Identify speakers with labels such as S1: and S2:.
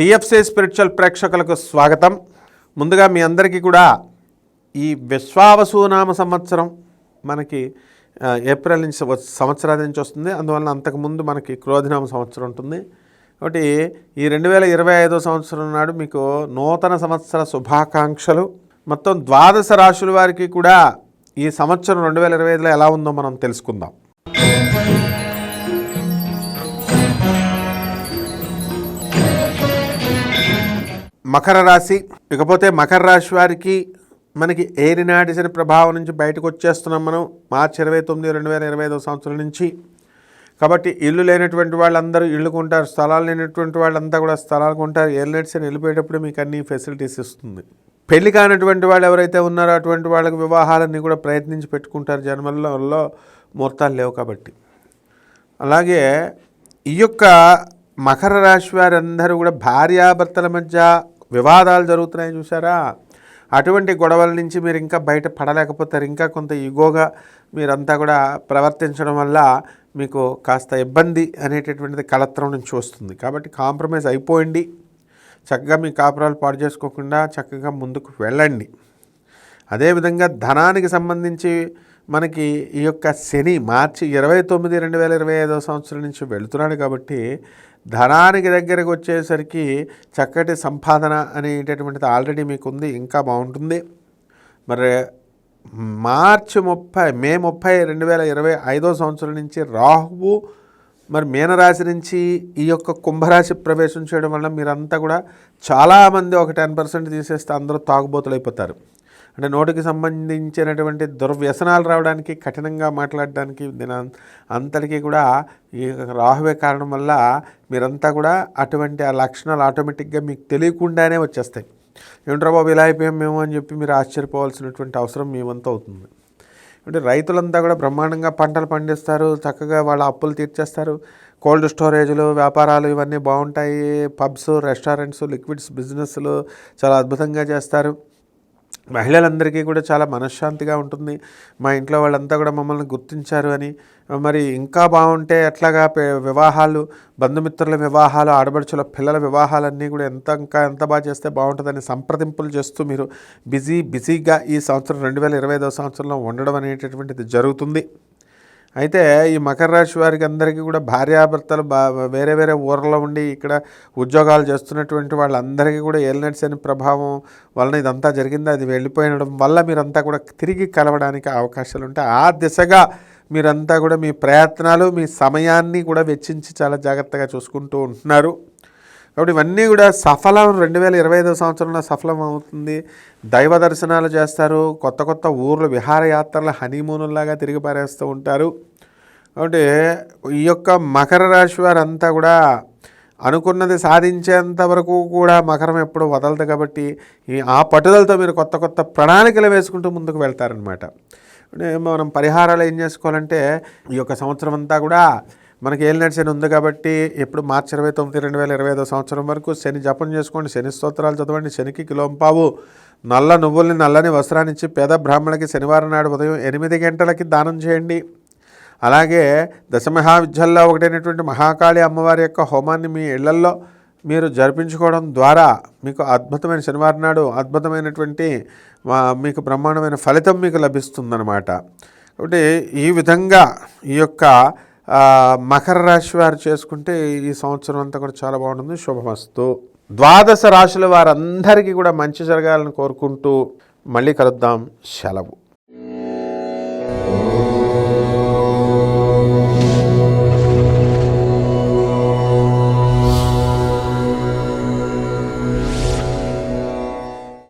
S1: TFC spiritual ప్రేక్షకులకు స్వాగతం. ముందుగా మీ అందరికీ కూడా ఈ విశ్వావసునామ సంవత్సరం మనకి ఏప్రిల్ నుంచి సంవత్సరాది నుంచి వస్తుంది. అందువలన అంతకుముందు మనకి క్రోధినామ సంవత్సరం ఉంటుంది. కాబట్టి ఈ రెండు వేల ఇరవై ఐదో సంవత్సరం నాడు మీకు నూతన సంవత్సర శుభాకాంక్షలు. మొత్తం ద్వాదశ రాశుల వారికి కూడా ఈ సంవత్సరం రెండు వేల ఇరవై ఐదులో ఎలా ఉందో మనం తెలుసుకుందాం. మకర రాశి ఇకపోతే మకర రాశి వారికి మనకి ఏరినాటి శని ప్రభావం నుంచి బయటకు వచ్చేస్తున్నాం మనం. మార్చి ఇరవై తొమ్మిది రెండు వేల ఇరవై ఐదో సంవత్సరం నుంచి. కాబట్టి ఇల్లు లేనటువంటి వాళ్ళందరూ ఇళ్ళు కొంటారు స్థలాలు లేనటువంటి వాళ్ళంతా కూడా స్థలాలు కొంటారు. ఏలినట్స్ అని వెళ్ళిపోయేటప్పుడు మీకు అన్ని ఫెసిలిటీస్ ఇస్తుంది. పెళ్ళి కానటువంటి వాళ్ళు ఎవరైతే ఉన్నారో అటువంటి వాళ్ళకి వివాహాలన్నీ కూడా ప్రయత్నించి పెట్టుకుంటారు. జన్మల్లో ముహూర్తాలు లేవు కాబట్టి. అలాగే ఈ యొక్క మకర రాశి వారందరూ కూడా భార్యాభర్తల మధ్య వివాదాలు జరుగుతున్నాయి చూసారా అటువంటి గొడవల నుంచి మీరు ఇంకా బయట పడలేకపోతారు. ఇంకా కొంత ఈగోగా మీరంతా కూడా ప్రవర్తించడం వల్ల మీకు కాస్త ఇబ్బంది అనేటటువంటిది కలత్రం నుంచి వస్తుంది. కాబట్టి కాంప్రమైజ్ అయిపోయింది చక్కగా మీ కాపురాలు పాడు చేసుకోకుండా చక్కగా ముందుకు వెళ్ళండి. అదేవిధంగా ధనానికి సంబంధించి మనకి ఈ యొక్క శని మార్చి ఇరవై తొమ్మిది రెండు వేల ఇరవై ఐదో సంవత్సరం నుంచి వెళుతున్నాడు కాబట్టి ధనానికి దగ్గరకు వచ్చేసరికి చక్కటి సంపాదన అనేటటువంటిది ఆల్రెడీ మీకు ఉంది ఇంకా బాగుంటుంది. మరి మార్చి ముప్పై మే ముప్పై రెండు వేల ఇరవై ఐదో సంవత్సరం నుంచి రాహువు మరి మీనరాశి నుంచి ఈ యొక్క కుంభరాశి ప్రవేశం చేయడం వల్ల మీరంతా కూడా చాలామంది ఒక టెన్ పర్సెంట్ తీసేస్తే అందరూ తాగుబోతులు అయిపోతారు అంటే నోటికి సంబంధించినటువంటి దుర్వ్యసనాలు రావడానికి కఠినంగా మాట్లాడడానికి దీని అంతటికీ కూడా ఈ రాహువే కారణం వల్ల మీరంతా కూడా అటువంటి ఆ లక్షణాలు ఆటోమేటిక్గా మీకు తెలియకుండానే వచ్చేస్తాయి. ఏమిట్రా బాబు ఇలా అయిపోయాం మేము అని చెప్పి మీరు ఆశ్చర్యపోవాల్సినటువంటి అవసరం మేమంతా అవుతుంది. అంటే రైతులంతా కూడా బ్రహ్మాండంగా పంటలు పండిస్తారు చక్కగా వాళ్ళ అప్పులు తీర్చేస్తారు. కోల్డ్ స్టోరేజ్లు వ్యాపారాలు ఇవన్నీ బాగుంటాయి. పబ్స్ రెస్టారెంట్స్ లిక్విడ్స్ బిజినెస్లు చాలా అద్భుతంగా చేస్తారు. మహిళలందరికీ కూడా చాలా మనశ్శాంతిగా ఉంటుంది. మా ఇంట్లో వాళ్ళంతా కూడా మమ్మల్ని గుర్తించారు అని. మరి ఇంకా బాగుంటే ఎట్లాగా వివాహాలు బంధుమిత్రుల వివాహాలు ఆడబడుచుల పిల్లల వివాహాలన్నీ కూడా ఎంత ఇంకా ఎంత బాగా చేస్తే బాగుంటుందని సంప్రదింపులు చేస్తూ మీరు బిజీ బిజీగా ఈ సంవత్సరం రెండు వేల ఇరవై ఐదో సంవత్సరంలో ఉండడం అనేటటువంటిది జరుగుతుంది. అయితే ఈ మకర రాశి వారికి అందరికీ కూడా భార్యాభర్తలు బా వేరే వేరే ఊర్లో ఉండి ఇక్కడ ఉద్యోగాలు చేస్తున్నటువంటి వాళ్ళందరికీ కూడా ఏలినట్స్ అనే ప్రభావం వలన ఇదంతా జరిగింది. అది వెళ్ళిపోయడం వల్ల మీరంతా కూడా తిరిగి కలవడానికి అవకాశాలు ఉంటాయి. ఆ దిశగా మీరంతా కూడా మీ ప్రయత్నాలు మీ సమయాన్ని కూడా వెచ్చించి చాలా జాగ్రత్తగా చూసుకుంటూ ఉంటున్నారు. కాబట్టి ఇవన్నీ కూడా సఫలం రెండు వేల ఇరవై ఐదో సంవత్సరంలో సఫలం అవుతుంది. దైవ దర్శనాలు చేస్తారు. కొత్త కొత్త ఊర్లు విహారయాత్రలు హనీమూనుల్లాగా తిరిగి పారేస్తూ ఉంటారు. కాబట్టి ఈ యొక్క మకర రాశి వారంతా కూడా అనుకున్నది సాధించేంత వరకు కూడా మకరం ఎప్పుడు వదలదు కాబట్టి ఆ పట్టుదలతో మీరు కొత్త కొత్త ప్రణాళికలు వేసుకుంటూ ముందుకు వెళ్తారనమాట మనం పరిహారాలు ఏం చేసుకోవాలంటే ఈ యొక్క సంవత్సరం అంతా కూడా మనకి ఏలినటి శని ఉంది కాబట్టి ఎప్పుడు మార్చి ఇరవై తొమ్మిది రెండు వేల ఇరవై ఐదో సంవత్సరం వరకు శని జపం చేసుకోండి శని స్తోత్రాలు చదవండి శనికి కిలోంపావు నల్ల నువ్వుల్ని నల్లని వస్త్రాన్నిచ్చి పేద బ్రాహ్మణులకి శనివారం నాడు ఉదయం ఎనిమిది గంటలకి దానం చేయండి. అలాగే దశమహావిద్యల్లో ఒకటైనటువంటి మహాకాళి అమ్మవారి యొక్క హోమాన్ని మీ ఇళ్ళల్లో మీరు జరిపించుకోవడం ద్వారా మీకు అద్భుతమైన శనివారం నాడు అద్భుతమైనటువంటి మీకు బ్రహ్మాండమైన ఫలితం మీకు లభిస్తుందన్నమాట. కాబట్టి ఈ విధంగా ఈ యొక్క మకర రాశి వారు చేసుకుంటే ఈ సంవత్సరం అంతా కూడా చాలా బాగుంటుంది. శుభమస్తు. ద్వాదశ రాశుల వారందరికీ కూడా మంచి జరగాలని కోరుకుంటూ మళ్ళీ కలుద్దాం. సెలవు.